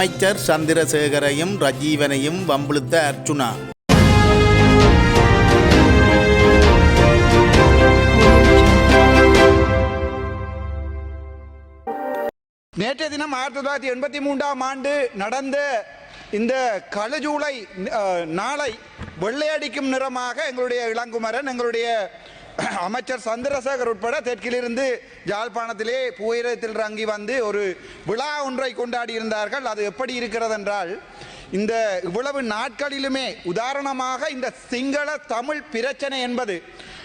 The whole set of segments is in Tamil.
அமைச்சர் சந்திரசேகரையும் ரஜீவனையும் வம்பிழுத்த அர்ச்சுனா நேற்றைய தினம் ஆயிரத்தி தொள்ளாயிரத்தி எண்பத்தி மூன்றாம் ஆண்டு நடந்த இந்த கழுஜூலை நாளை வெள்ளையடிக்கும் நிறமாக எங்களுடைய இளங்குமரன் எங்களுடைய அமைச்சர் சந்திரசேகர் உட்பட தெற்கிலிருந்து யாழ்ப்பாணத்திலே புகையிரத்தில் இறங்கி வந்து ஒரு விழா ஒன்றை கொண்டாடி இருந்தார்கள் அது எப்படி இருக்கிறது என்றால் இந்த இவ்வளவு நாட்களிலுமே உதாரணமாக இந்த சிங்கள தமிழ் பிரச்சனை என்பது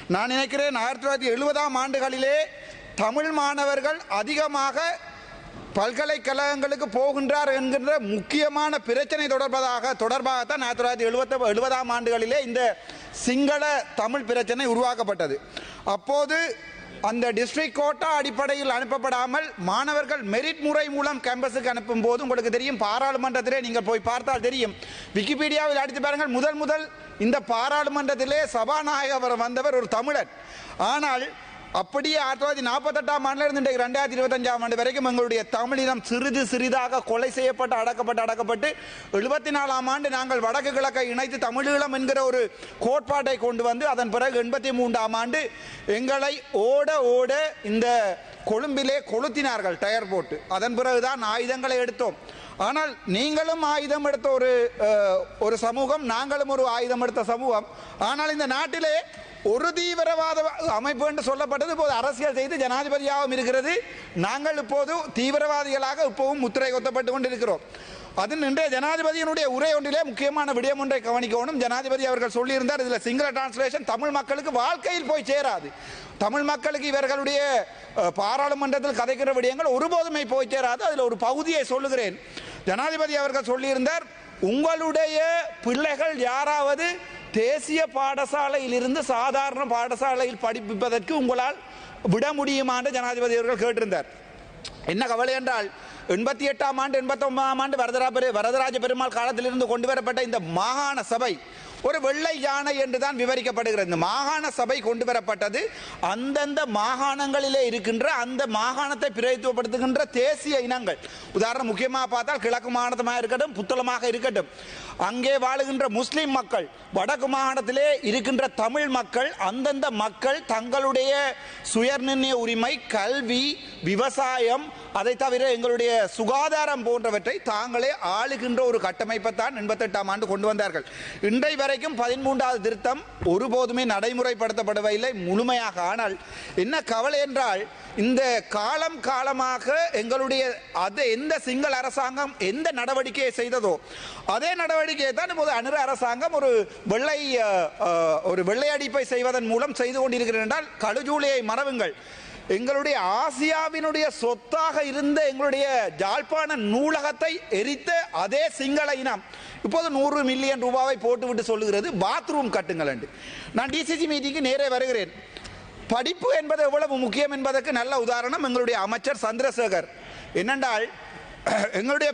நான் நினைக்கிறேன் ஆயிரத்தி தொள்ளாயிரத்தி எழுபதாம் ஆண்டுகளிலே தமிழ் மாணவர்கள் அதிகமாக பல்கலைக்கழகங்களுக்கு போகின்றார் என்கின்ற முக்கியமான பிரச்சனை தொடர்பதாக தொடர்பாகத்தான் ஆயிரத்தி தொள்ளாயிரத்தி எழுபத்த எழுபதாம் ஆண்டுகளிலே இந்த சிங்கள தமிழ் பிரச்சனை உருவாக்கப்பட்டது. அப்போது அந்த டிஸ்ட்ரிக்ட் கோட்டா அடிப்படையில் அனுப்பப்படாமல் மாணவர்கள் மெரிட் முறை மூலம் கேம்பஸுக்கு அனுப்பும் போது உங்களுக்கு தெரியும் பாராளுமன்றத்திலே நீங்கள் போய் பார்த்தால் தெரியும். விக்கிபீடியாவில் அடித்து பாருங்கள் முதல் முதல் இந்த பாராளுமன்றத்திலே சபாநாயகர் வந்தவர் ஒரு தமிழர். ஆனால் அப்படியே ஆயிரத்தி தொள்ளாயிரத்தி நாற்பத்தெட்டாம் ஆண்டுல இருந்து ரெண்டாயிரத்தி இருபத்தஞ்சாம் ஆண்டு வரைக்கும் எங்களுடைய தமிழினம் சிறிது சிறிதாக கொலை செய்யப்பட்டு அடக்கப்பட்டு அடக்கப்பட்டு எழுபத்தி நாலாம் ஆண்டு நாங்கள் வடக்கு கிழக்கை இணைத்து தமிழீழம் என்கிற ஒரு கோட்பாட்டை கொண்டு வந்து அதன் பிறகு எண்பத்தி மூன்றாம் ஆண்டு எங்களை ஓட ஓட இந்த கொழும்பிலே கொளுத்தினார்கள் டயர் போட்டு. அதன் பிறகுதான் ஆயுதங்களை எடுத்தோம். ஆனால் நீங்களும் ஆயுதம் எடுத்த ஒரு ஒரு சமூகம் நாங்களும் ஒரு ஆயுதம் எடுத்த சமூகம். ஆனால் இந்த நாட்டிலே ஒரு தீவிரவாத அமைப்பு என்று சொல்லப்பட்டது. இப்போது அரசியல் செய்து ஜனாதிபதியாகவும் இருக்கிறது. நாங்கள் இப்போது தீவிரவாதிகளாக இப்போவும் முத்திரை கொத்தப்பட்டு கொண்டிருக்கிறோம். அது இன்றைய ஜனாதிபதியினுடைய உரை ஒன்றிலே முக்கியமான விடயம் ஒன்றை கவனிக்கணும். ஜனாதிபதி அவர்கள் சொல்லியிருந்தார் இதில் சிங்கள டிரான்ஸ்லேஷன் தமிழ் மக்களுக்கு வாழ்க்கையில் போய் சேராது. தமிழ் மக்களுக்கு இவர்களுடைய பாராளுமன்றத்தில் கதைக்கிற விடயங்கள் ஒருபோதுமே போய் சேராது. அதில் ஒரு பகுதியை சொல்லுகிறேன். ஜனாதிபதி அவர்கள் சொல்லியிருந்தார் உங்களுடைய பிள்ளைகள் யாராவது தேசிய பாடசாலையில் இருந்து சாதாரண பாடசாலையில் படிப்பிப்பதற்கு உங்களால் விட முடியுமான்னு ஜனாதிபதி அவர்கள் கேட்டிருந்தார். என்ன கவலை என்றால் எண்பத்தி எட்டாம் ஆண்டு எண்பத்தி ஒன்பதாம் ஆண்டு வரதரா பெரு வரதராஜ பெருமாள் காலத்திலிருந்து கொண்டு வரப்பட்ட இந்த மாகாண சபை ஒரு வெள்ளை யானை என்று தான் விவரிக்கப்படுகிறது. இந்த மாகாண சபை கொண்டு வரப்பட்டது. அந்தந்த மாகாணங்களிலே இருக்கின்ற அந்த மாகாணத்தை பிரதித்துவப்படுத்துகின்ற தேசிய இனங்கள். உதாரணம் முக்கியமாக பார்த்தால் கிழக்கு மாகாணமாக இருக்கட்டும் புத்தளமாக இருக்கட்டும். அங்கே வாழுகின்ற முஸ்லிம் மக்கள் வடக்கு மாகாணத்திலே இருக்கின்ற தமிழ் மக்கள் அந்தந்த மக்கள் தங்களுடைய சுயநிர்ணய உரிமை கல்வி விவசாயம் அதை தவிர எங்களுடைய சுகாதாரம் போன்றவற்றை தாங்களே ஆளுகின்ற ஒரு கட்டமைப்பை தான் எண்பத்தெட்டாம் ஆண்டு கொண்டு வந்தார்கள். இன்றை வரை வரைக்கும் பதிமூன்றாவது திருத்தம். ஒருபோதுமே நடைமுறைப்படுத்தப்படவில்லை முழுமையாக. ஆனால் என்ன கவலை என்றால் இந்த காலம் காலமாக எங்களுடைய அது எந்த சிங்கள அரசாங்கம் எந்த நடவடிக்கையை செய்ததோ அதே நடவடிக்கையை தான் இப்போது அனுர அரசாங்கம் ஒரு வெள்ளை ஒரு வெள்ளை அடிப்பை செய்வதன் மூலம் செய்து கொண்டிருக்கிறது என்றால் கழுஜூலியை மறவுங்கள். எங்களுடைய ஆசியாவினுடைய சொத்தாக இருந்த எங்களுடைய ஜாழ்ப்பாண நூலகத்தை எரித்த அதே சிங்கள இனம். இப்போது நூறு மில்லியன் ரூபாவை போட்டுவிட்டு சொல்லுகிறது பாத்ரூம் கட்டுங்கள் என்று. நான் டிசிசி மீட்டிங்கு நேரே வருகிறேன். படிப்பு என்பது எவ்வளவு முக்கியம் என்பதற்கு நல்ல உதாரணம் எங்களுடைய அமைச்சர் சந்திரசேகர். என்னென்றால் எங்களுடைய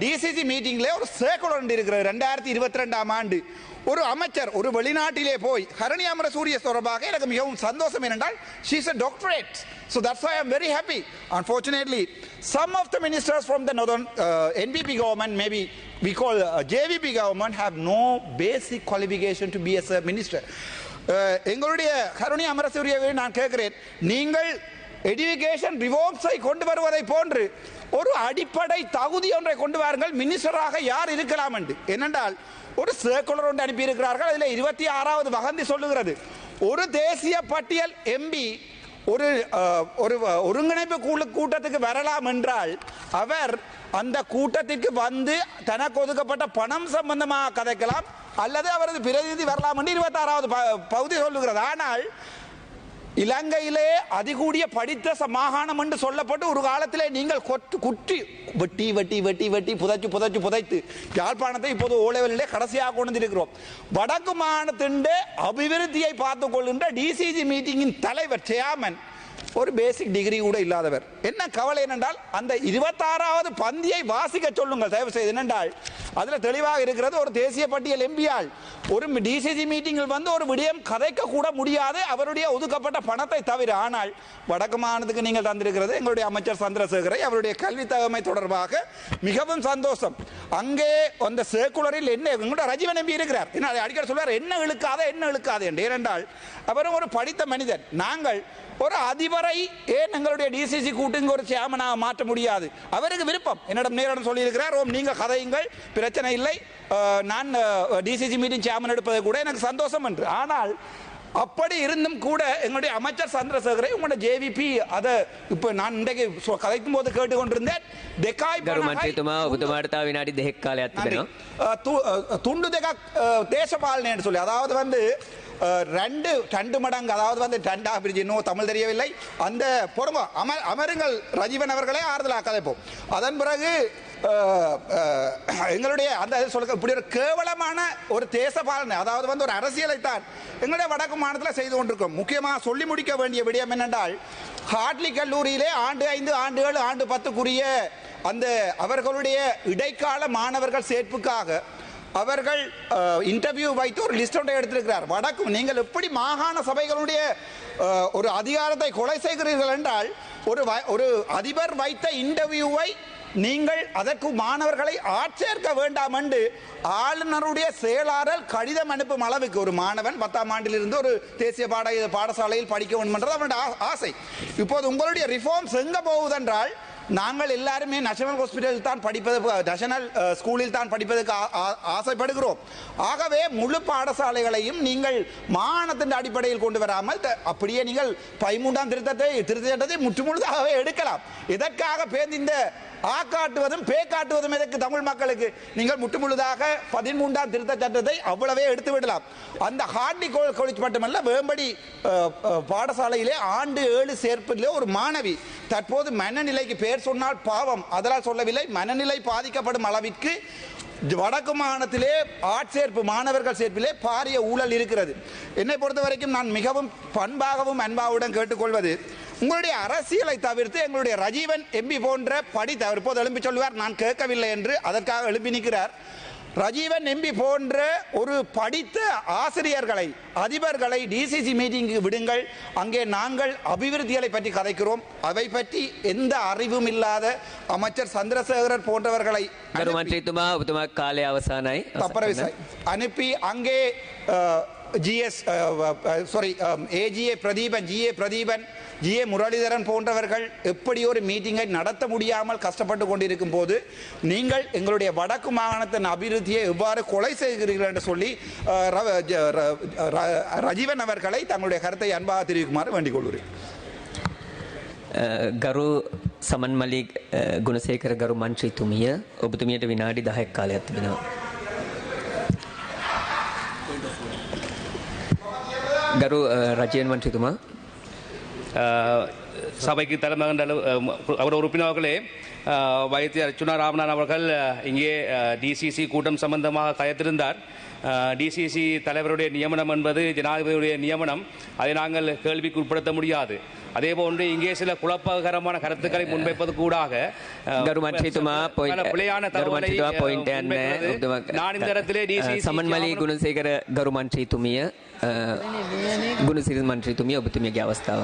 டிசிசி மீட்டிங்கில் ஒரு சேக்குலர் ஒன்று இருக்கிறது. ரெண்டாயிரத்தி இருபத்தி ரெண்டாம் ஆண்டு. ஒரு அமைச்சர் ஒரு வெளிநாட்டிலே போய் ஹரணி அமர சூரிய தொடர்பாக எனக்கு மிகவும் சந்தோஷம் என்னென்றால் she's a doctorate so that's I am very happy unfortunately some of the ministers from the northern uh, npp government maybe we call uh, jvp government have no basic qualification to be as a minister ah, எங்களுடைய கருணை அமரசூரியவை நான் கேட்கிறேன் நீங்கள் எடுகேஷன் ரிவோர்ஸை கொண்டு வருவதை போன்று ஒரு அடிப்படை தகுதி ஒன்றை கொண்டு வாருங்கள். மினிஸ்டராக யார் இருக்கலாம் என்று. என்னென்றால் ஒரு சர்க்குலர் ஒன்று அனுப்பியிருக்கிறார்கள். அதில் இருபத்தி ஆறாவது வகந்தி சொல்லுகிறது. ஒரு தேசிய பட்டியல் எம்பி ஒரு ஒரு ஒருங்கிணைப்பு குழு கூட்டத்துக்கு வரலாம் என்றால் அவர் அந்த கூட்டத்திற்கு வந்து தனக்கு ஒதுக்கப்பட்ட பணம் சம்பந்தமாக கதைக்கலாம். அல்லது அவரது பிரதிநிதி வரலாம் என்று இருபத்தாறாவது ப- பகுதி சொல்லுகிறது. ஆனால் இலங்கையிலே அதிகூடிய படித்த ச- மாகாணம் என்று சொல்லப்பட்டு ஒரு காலத்திலே நீங்கள் கொத்து குட்டி வெட்டி வெட்டி வெட்டி வெட்டி புதைச்சு புதைச்சு புதைத்து யாழ்ப்பாணத்தை இப்போது ஓலைவெளியிலே கடைசியாக கொண்டு வந்திருக்கிறோம். வடக்கு மாகாணத்தின் அபிவிருத்தியை பார்த்துக் கொள்கின்ற டிசிஜி மீட்டிங்கின் தலைவர் சேர்மன் ஒரு பேசிக் டிகிரி கூட இல்லாதவர். என்ன கவலை என்னென்றால் அந்த இருபத்தாறாவது பந்தியை வாசிக்க சொல்லுங்கள். தயவு செய்து என்னென்றால் அதில் தெளிவாக இருக்கிறது ஒரு தேசிய பட்டியல் எம்பியால். ஒரு டிசிசி மீட்டிங்கில் வந்து ஒரு விடயம் கதைக்க கூட முடியாது. அவருடைய ஒதுக்கப்பட்ட பணத்தை தவிர. ஆனால் வடக்கு மாநிலத்துக்கு நீங்கள் தந்திருக்கிறது எங்களுடைய அமைச்சர் சந்திரசேகரை. அவருடைய கல்வி தகமை தொடர்பாக மிகவும் சந்தோஷம். அங்கே அந்த சர்க்குலரில் என்ன எங்களோட ரஜீவன் எம்பி இருக்கிறார். என்ன அதை அடிக்கடி சொல்வார் என்ன இழுக்காத என்ன இழுக்காது என்று. ஏனென்றால் அவரும் ஒரு படித்த மனிதன் நாங்கள் ஒரு அதி அதிபரை ஏன் எங்களுடைய டிசிசி கூட்டுங்க ஒரு சேமனாக மாற்ற முடியாது அவருக்கு விருப்பம் என்னிடம் நேரிடம் சொல்லியிருக்கிறார் ஓம் நீங்கள் கதையுங்கள் பிரச்சனை இல்லை அஹ், நான் டிசிசி மீட்டிங் சேமன் எடுப்பது கூட எனக்கு சந்தோஷம் என்று ஆனால் அப்படி இருந்தும் கூட எங்களுடைய அமைச்சர் சந்திரசேகரை உங்களோட ஜேவிபி அதை இப்போ நான் இன்றைக்கு சொ- கதைக்கும் போது கேட்டுக்கொண்டிருந்தேன் දෙකයි ගරු පණහයි මන්ත්‍රීතුමා ඔබතුමාට තව විනාඩි දෙකක් කාලයක් நன்றி. තිබෙනවා. அஹ், து- அஹ், துண்டு දෙකක් தேசபாலனை சொல்லி அதாவது வந்து அஹ், ரெண்டு ரெண்டு மடங்கு அதாவது வந்து ரெண்டா பிரிஞ்சு இன்னும் தமிழ் தெரியவில்லை. அந்த பொறுங்க அமர் அமருங்கள் ரஜீவன் அவர்களே ஆறுதலாக கதைப்போம் அதன் பிறகு எங்களுடைய அந்த சொல்ல இப்படி ஒரு கேவலமான ஒரு தேசபாலனை அதாவது வந்து ஒரு அரசியலை தான் எங்களுடைய வடக்கு மாநிலத்தில் செய்து கொண்டிருக்கோம். முக்கியமாக சொல்லி முடிக்க வேண்டிய விடயம் என்னென்றால் ஹாட்லி கல்லூரியிலே ஆண்டு ஐந்து ஆண்டு ஏழு ஆண்டு பத்துக்குரிய அந்த அவர்களுடைய இடைக்கால மாணவர்கள் சேர்ப்புக்காக அவர்கள் இன்டர்வியூ வைத்து ஒரு லிஸ்ட் ஒன்றை எடுத்திருக்கிறார். வடக்கு நீங்கள் எப்படி மாகாண சபைகளுடைய ஒரு அதிகாரத்தை கொலை செய்கிறீர்கள் என்றால் ஒரு வ- ஒரு அதிபர் வைத்த இன்டர்வியூவை நீங்கள் அதற்கு மாணவர்களை ஆட்சேர்க்க வேண்டாம் என்று ஆளுநருடைய செயலாளர் கடிதம் அனுப்பும் அளவுக்கு ஒரு மாணவன் பத்தாம் ஆண்டிலிருந்து ஒரு தேசிய பாட பாடசாலையில் படிக்க வேண்டும் என்றது அவனுடைய ஆசை. இப்போது உங்களுடைய ரிஃபார்ம்ஸ் எங்கே போகுதென்றால் நாங்கள் எல்லாருமே நேஷனல் ஹாஸ்பிட்டலில் தான் படிப்பது நேஷனல் ஸ்கூலில் தான் படிப்பதற்கு ஆ- ஆசைப்படுகிறோம். ஆகவே முழு பாடசாலைகளையும் நீங்கள் மானத்தின் அடிப்படையில் கொண்டு வராமல் த- அப்படியே நீங்கள் பதிமூன்றாம் திருத்தத்தை திருத்தத்தை முற்றுமுழுதாகவே எடுக்கலாம். இதற்காக பேருந்து இந்த ஆ காட்டுவதும் பே காட்டுவதும் எதற்கு தமிழ் மக்களுக்கு? நீங்கள் முட்டுமுழுதாக பதிமூன்றாம் திருத்த சட்டத்தை அவ்வளவே எடுத்து விடலாம். அந்த ஹார்டி காலேஜ் மட்டுமல்ல வேம்படி பாடசாலையிலே ஆண்டு ஏழு சேர்ப்பிலே ஒரு மாணவி தற்போது மனநிலைக்கு பேர் சொன்னால் பாவம். அதனால் சொல்லவில்லை மனநிலை பாதிக்கப்படும் அளவிற்கு வடக்கு மாகாணத்திலே ஆட்சேர்ப்பு மாணவர்கள் சேர்ப்பிலே பாரிய ஊழல் இருக்கிறது. என்னை பொறுத்த வரைக்கும் நான் மிகவும் பண்பாகவும் அன்பாவுடன் கேட்டுக்கொள்வது உங்களுடைய அரசியலை தவிர்த்து எங்களுடைய ரஜீவன் எம்பி போன்ற படி தவிர்ப்போது எழும்பி சொல்வார் நான் கேட்கவில்லை என்று அதற்காக எழுப்பி நிற்கிறார். ரஜீவன் எம்பி போன்ற ஒரு படித்த ஆசிரியர்களை அதிபர்களை டிசிசி மீட்டிங்கு விடுங்கள். அங்கே நாங்கள் அபிவிருத்திகளை பற்றி கதைக்கிறோம். அவை பற்றி எந்த அறிவும் இல்லாத அமைச்சர் சந்திரசேகரர் போன்றவர்களை காலை அவசானாய் அனுப்பி அங்கே GS sorry AGA Pratheeban GA Pratheeban GA Muralitharan போன்றவர்கள் எப்படி ஒரு மீட்டிங்கை நடத்த முடியாமல் கஷ்டப்பட்டு கொண்டிருக்கும் போது நீங்கள் எங்களுடைய வடக்கு மாகாணத்தின் அபிவிருத்தியை எவ்வாறு கொலை செய்கிறீர்கள் என்று சொல்லி அஹ், ர- ஜ- ர- ர- ரஜீவன் அவர்களை தங்களுடைய கருத்தை அன்பாக தெரிவிக்குமாறு வேண்டிக் கொள்கிறேன் අ, ගරු සමන් මලි අ, ගුණසේකර ගරු මන්ත්‍රීතුමිය ඔබතුමියට විනාඩි 10ක් කාලයක් තිබෙනවා. ගරු අ, රජයන් මන්ත්‍රීතුමා அஹ், சபைக்கு தலைமகன் அவர் உறுப்பினர்களே அஹ், வைத்தியர் அர்ச்சுனா ராமநாதன் அவர்கள் அஹ், இங்கே டிசிசி கூட்டம் சம்பந்தமாக கயத்திருந்தார் டிசிசி தலைவருடைய நியமனம் என்பது ஜனாதிபதியுடைய நியமனம் அதை நாங்கள் கேள்விக்கு உட்படுத்த முடியாது அதேபோன்று இங்கே சில குழப்பகரமான கருத்துக்களை முன்வைப்பது கூடாக அஹ், ගරු මන්ත්‍රීතුමා பல පොයින්ට් பிழையான ගරු தகவலை මන්ත්‍රීතුමා அஹ், පොයින්ට් යන්න முன்வைக்கிறது. ඔබතුමා நான் இந்த இடத்திலே டிசிசி සමන් මලි ගුණසේකර ගරු මන්ත්‍රීතුමිය අ, ගුණසිරි මන්ත්‍රීතුමිය ඔබතුමියගේ අවස්ථාව.